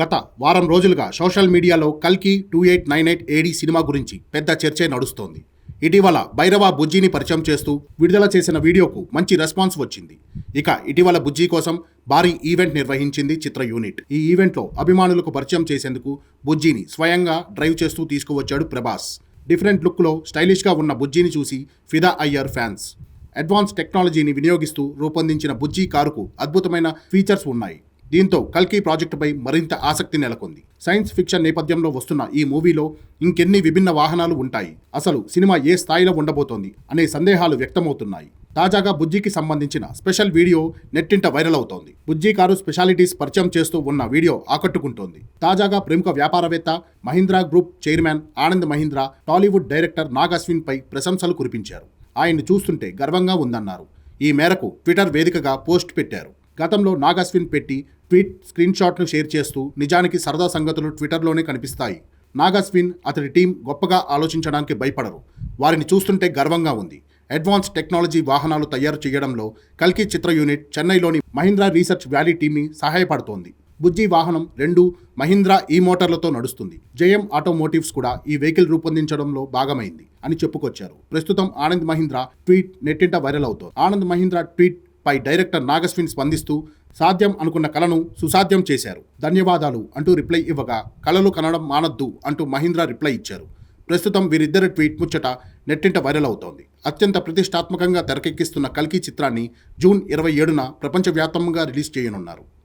గత వారం రోజులుగా సోషల్ మీడియాలో కల్కి two eight nine eight AD cinema గురించి పెద్ద చర్చే నడుస్తోంది. ఇటీవల భైరవ బుజ్జిని పరిచయం చేస్తూ విడుదల చేసిన వీడియోకు మంచి రెస్పాన్స్ వచ్చింది. ఇక ఇటీవల బుజ్జి కోసం భారీ ఈవెంట్ నిర్వహించింది చిత్ర యూనిట్. ఈ ఈవెంట్లో అభిమానులకు పరిచయం చేసేందుకు బుజ్జిని స్వయంగా డ్రైవ్ చేస్తూ తీసుకువచ్చాడు ప్రభాస్. డిఫరెంట్ లుక్లో స్టైలిష్గా ఉన్న బుజ్జిని చూసి ఫిదా అయ్యారు ఫ్యాన్స్. అడ్వాన్స్ టెక్నాలజీని వినియోగిస్తూ రూపొందించిన బుజ్జి కారుకు అద్భుతమైన ఫీచర్స్ ఉన్నాయి. దీంతో కల్కి ప్రాజెక్టుపై మరింత ఆసక్తి నెలకొంది. సైన్స్ ఫిక్షన్ నేపథ్యంలో వస్తున్న ఈ మూవీలో ఇంకెన్ని విభిన్న వాహనాలు ఉంటాయి? అసలు సినిమా ఏ స్థాయిలో ఉండబోతోంది? అనే సందేహాలు వ్యక్తమవుతున్నాయి. తాజాగా బుజ్జికి సంబంధించిన స్పెషల్ వీడియో నెట్టింట వైరల్ అవుతోంది. బుజ్జి కారు స్పెషాలిటీస్ పరిచయం చేస్తూ ఉన్న వీడియో ఆకట్టుకుంటోంది. తాజాగా ప్రముఖ వ్యాపారవేత్త Mahindra group chairman Anand Mahindra Tollywood director Nag పై ప్రశంసలు కురిపించారు. ఆయన్ని చూస్తుంటే గర్వంగా ఉందన్నారు. ఈ మేరకు ట్విట్టర్ వేదికగా పోస్ట్ పెట్టారు. గతంలో నాగ్ అశ్విన్ పెట్టి ట్వీట్ స్క్రీన్ షాట్లు షేర్ చేస్తూ నిజానికి సరదా సంగతులు ట్విట్టర్లోనే కనిపిస్తాయి. నాగాస్విన్ అతడి టీం గొప్పగా ఆలోచించడానికి భయపడరు. వారిని చూస్తుంటే గర్వంగా ఉంది. అడ్వాన్స్ టెక్నాలజీ వాహనాలు తయారు చేయడంలో కల్కి చిత్ర యూనిట్ చెన్నైలోని మహీంద్రా రీసెర్చ్ వ్యాలీ టీంని సహాయపడుతోంది. బుజ్జి వాహనం రెండు మహీంద్రా ఈ మోటార్లతో నడుస్తుంది. జయం ఆటోమోటివ్స్ కూడా ఈ వెహికల్ రూపొందించడంలో భాగమైంది అని చెప్పుకొచ్చారు. ప్రస్తుతం ఆనంద్ మహీంద్రా ట్వీట్ నెట్టింట వైరల్ అవుతోంది. ఆనంద్ మహీంద్రా ట్వీట్ పై డైరెక్టర్ నాగస్విన్ స్పందిస్తూ సాధ్యం అనుకున్న కలను సుసాధ్యం చేశారు. ధన్యవాదాలు అంటూ రిప్లై ఇవ్వగా కళలు కనడం మానద్దు అంటూ మహీంద్రా రిప్లై ఇచ్చారు. ప్రస్తుతం వీరిద్దరి ట్వీట్ ముచ్చట నెట్టింట వైరల్ అవుతోంది. అత్యంత ప్రతిష్టాత్మకంగా తెరకెక్కిస్తున్న కల్కి చిత్రాన్ని జూన్ ఇరవై ఏడున ప్రపంచవ్యాప్తంగా రిలీజ్ చేయనున్నారు.